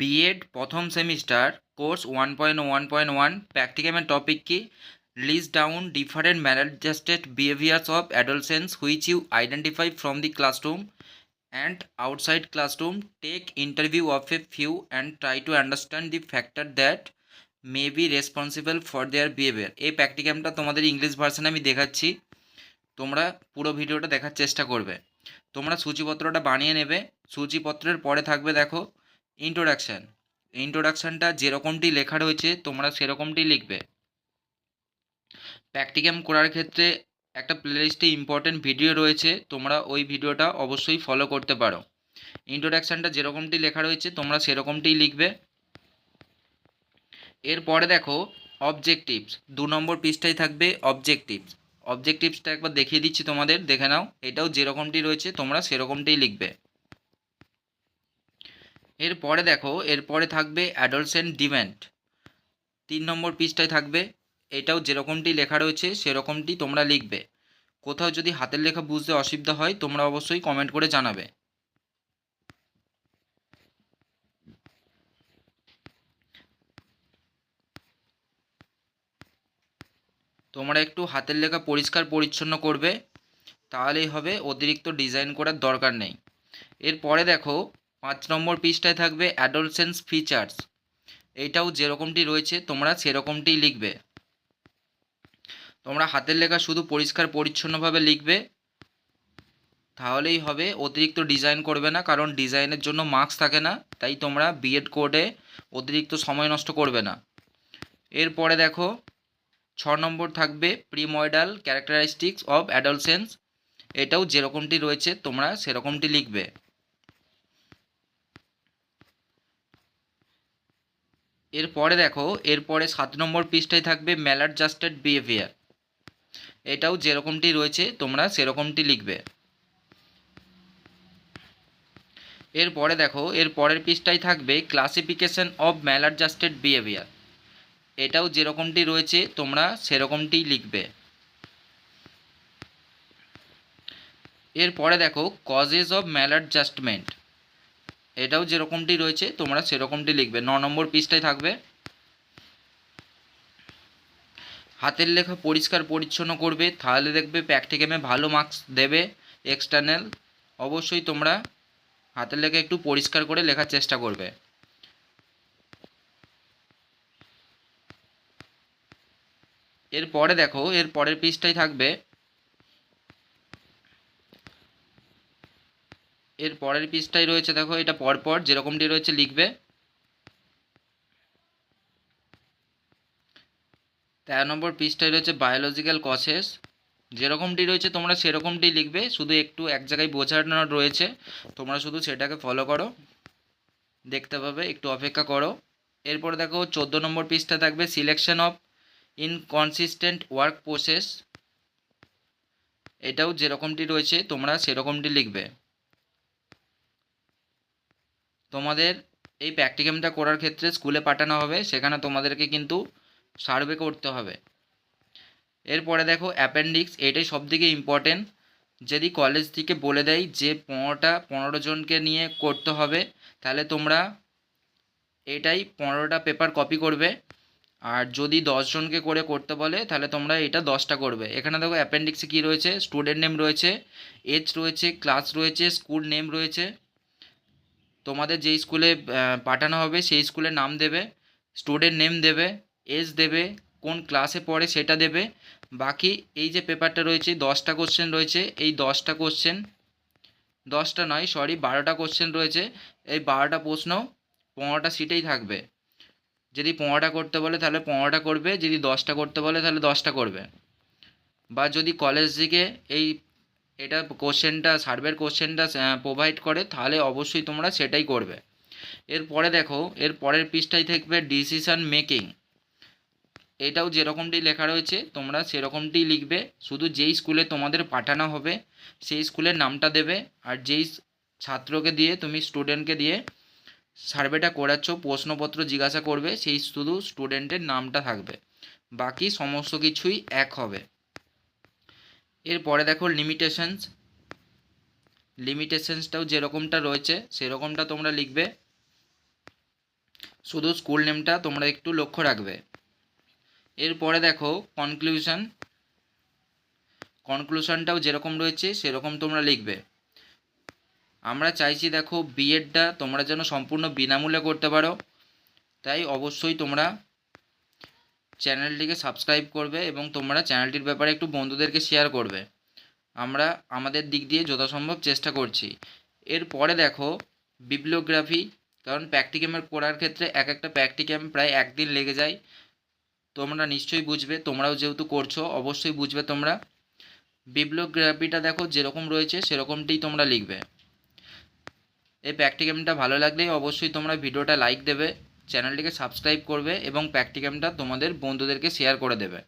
B Ed প্রথম semester course one point one point one প্র্যাকটিক্যামের topic কি? List down different maladjusted behaviours of adolescents which you identify from the classroom and outside classroom take interview of a few and try to understand the factor that may be responsible for their behaviour এই প্র্যাকটিক্যামটা তোমাদের English ভার্সনে আমি দেখাচ্ছি। তোমরা পুরো ভিডিওটা দেখার চেষ্টা করবে। তোমরা সূচিপত্রটা বানিয়ে নেবে। সূচিপত্রের পরে থাকবে দেখো ইন্ট্রোডাকশান ইন্ট্রোডাকশানটা যেরকমটি লেখা রয়েছে, তোমরা সেরকমটি লিখবে। প্র্যাকটিক্যাম করার ক্ষেত্রে একটা প্লেলিস্টে ইম্পর্টেন্ট ভিডিও রয়েছে, তোমরা ওই ভিডিওটা অবশ্যই ফলো করতে পারো। ইন্ট্রোডাকশানটা যেরকমটি লেখা রয়েছে, তোমরা সেরকমটিই লিখবে। এরপরে দেখো অবজেক্টিভস দু নম্বর পৃষ্ঠায় থাকবে অবজেক্টিভস অবজেক্টিভসটা একবার দেখিয়ে দিচ্ছি তোমাদের, দেখে নাও। এটাও যেরকমটি রয়েছে, তোমরা সেরকমটিই লিখবে। এরপরে দেখো এরপরে থাকবে অ্যাডলসেন্ট ডিভেন্ট তিন নম্বর পৃষ্ঠায় থাকবে, এটাও যেরকমটি লেখা রয়েছে, সেরকমটি তোমরা লিখবে। কোথাও যদি হাতের লেখা বুঝতে অসুবিধা হয়, তোমরা অবশ্যই কমেন্ট করে জানাবে। তোমরা একটু হাতের লেখা পরিষ্কার পরিচ্ছন্ন করবে, তাহলেই হবে, অতিরিক্ত ডিজাইন করার দরকার নেই। এরপরে দেখো পাঁচ নম্বর পৃষ্ঠায় থাকবে অ্যাডলসেন্স ফিচার্স এইটাও যেরকমটি রয়েছে, তোমরা সেরকমটিই লিখবে। তোমরা হাতের লেখা শুধু পরিষ্কার পরিচ্ছন্নভাবে লিখবে, তাহলেই হবে, অতিরিক্ত ডিজাইন করবে না, কারণ ডিজাইনের জন্য মার্কস থাকে না, তাই তোমরা বিএড কোডে অতিরিক্ত সময় নষ্ট করবে না। এরপরে দেখো, ছ নম্বর থাকবে প্রিময়েডাল ক্যারেক্টারিস্টিক্স অফ অ্যাডলসেন্স এটাও যেরকমটি রয়েছে, তোমরা সেরকমটি লিখবে। এরপরে দেখো, এরপরে সাত নম্বর পৃষ্ঠায় থাকবে ম্যালার জাস্টেড বিহেভিয়ার এটাও যেরকমটি রয়েছে, তোমরা সেরকমটি লিখবে। এরপরে দেখো, এর পরের পৃষ্ঠায় থাকবে classification of maladjusted behaviour এটাও যেরকমটি রয়েছে, তোমরা সেরকমটিই লিখবে। এরপরে দেখো কজেস অফ ম্যালাডজাস্টমেন্ট এটাও যেরকমটি রয়েছে, তোমরা সেরকমটি লিখবে। ন নম্বর পৃষ্ঠায় থাকবে। হাতের লেখা পরিষ্কার পরিচ্ছন্ন করবে, তাহলে দেখবে প্র্যাকটিক্যামে ভালো মার্কস দেবে এক্সটার্নাল অবশ্যই তোমরা হাতের লেখা একটু পরিষ্কার করে লেখার চেষ্টা করবে। এরপরে দেখো, এর পরের পৃষ্ঠায় থাকবে এর পরের পৃষ্ঠায় রয়েছে, দেখো, এটা পরপর যেরকমটি রয়েছে লিখবে। তেরো নম্বর পৃষ্ঠায় রয়েছে বায়োলজিক্যাল কসেস যেরকমটি রয়েছে তোমরা সেরকমটি লিখবে, শুধু একটু এক জায়গায় বোঝানো রয়েছে, তোমরা শুধু সেটাকে ফলো করো, দেখতে পাবে, একটু অপেক্ষা করো। এরপর দেখো, চোদ্দ নম্বর পৃষ্ঠা থাকবে selection of inconsistent work process এটাও যেরকমটি রয়েছে, তোমরা সেরকমটি লিখবে। তোমাদের এই প্র্যাকটিক্যামটা করার ক্ষেত্রে স্কুলে পাঠানো হবে, সেখানে তোমাদেরকে কিন্তু সার্ভে করতে হবে। এরপরে দেখো অ্যাপেন্ডিক্স এটাই সবথেকে ইম্পর্টেন্ট যদি কলেজ থেকে বলে দেয় যে পনেরোটা, পনেরো জনকে নিয়ে করতে হবে, তাহলে তোমরা এটাই পনেরোটা পেপার কপি করবে। আর যদি দশজনকে করে করতে বলে, তাহলে তোমরা এটা দশটা করবে। এখানে দেখো অ্যাপেন্ডিক্সে কী রয়েছে? স্টুডেন্ট নেম রয়েছে এজ রয়েছে ক্লাস রয়েছে স্কুল নেম রয়েছে। তোমাদের যেই স্কুলে পাঠানো হবে সেই স্কুলের নাম দেবে স্টুডেন্ট নেম দেবে এজ দেবে, কোন ক্লাসে পড়ে সেটা দেবে। বাকি এই যে পেপারটা রয়েছে, দশটা কোশ্চেন রয়েছে, এই দশটা কোশ্চেন দশটা নয় সরি বারোটা কোশ্চেন রয়েছে, এই বারোটা প্রশ্ন পনেরোটা সিটেই থাকবে। যদি পনেরোটা করতে বলে, তাহলে পনেরোটা করবে, যদি দশটা করতে বলে, তাহলে দশটা করবে। বা যদি কলেজ থেকে এই এটা কোশ্চেনটা, সার্ভের কোশ্চেনটা প্রোভাইড করে, তাহলে অবশ্যই তোমরা সেটাই করবে। এরপরে দেখো, এর পরের পৃষ্ঠায় থাকবে ডিসিশান মেকিং এটাও যেরকমটি লেখা রয়েছে, তোমরা সেরকমটি লিখবে। শুধু যেই স্কুলে তোমাদের পাঠানো হবে, সেই স্কুলের নামটা দেবে, আর যেই ছাত্রকে দিয়ে তুমি স্টুডেন্টকে দিয়ে সার্ভেটা করাচ্ছ, প্রশ্নপত্র জিজ্ঞাসা করবে, সেই শুধু স্টুডেন্টের নামটা থাকবে। বাকি সমস্ত কিছুই এক হবে। এরপরে দেখো লিমিটেশনস লিমিটেশনসটাও যেরকমটা রয়েছে, সেরকমটা তোমরা লিখবে। শুধু স্কুল নেমটা তোমরা একটু লক্ষ্য রাখবে। এরপরে দেখো কনক্লুশন কনক্লুশনটাও যেরকম রয়েছে, সেরকম তোমরা লিখবে। আমরা চাইছি দেখো বিএডটা তোমরা যেন সম্পূর্ণ বিনামূল্যে করতে পারো। তাই অবশ্যই তোমরা চ্যানেলটিকে সাবস্ক্রাইব করবে এবং তোমরা চ্যানেলটির ব্যাপারে একটু বন্ধুদেরকে শেয়ার করবে। আমরা আমাদের দিক দিয়ে যথাসম্ভব চেষ্টা করছি। এরপরে দেখো বিবলিওগ্রাফি কারণ প্র্যাকটিক্যামের করার ক্ষেত্রে এক একটা প্র্যাকটিক্যাম প্রায় একদিন লেগে যায়। তোমরা নিশ্চয়ই বুঝবে, তোমরাও যেহেতু করছ, অবশ্যই বুঝবে তোমরা। বিবলিওগ্রাফিটা দেখো যেরকম রয়েছে, সেরকমটিই তোমরা লিখবে। এই প্র্যাকটিক্যামটা ভালো লাগলেই অবশ্যই তোমরা ভিডিওটা লাইক দেবে। চ্যানেলটিকে সাবস্ক্রাইব করবে এবং প্র্যাকটিক্যামটা তোমাদের বন্ধুদেরকে শেয়ার করে দেবে।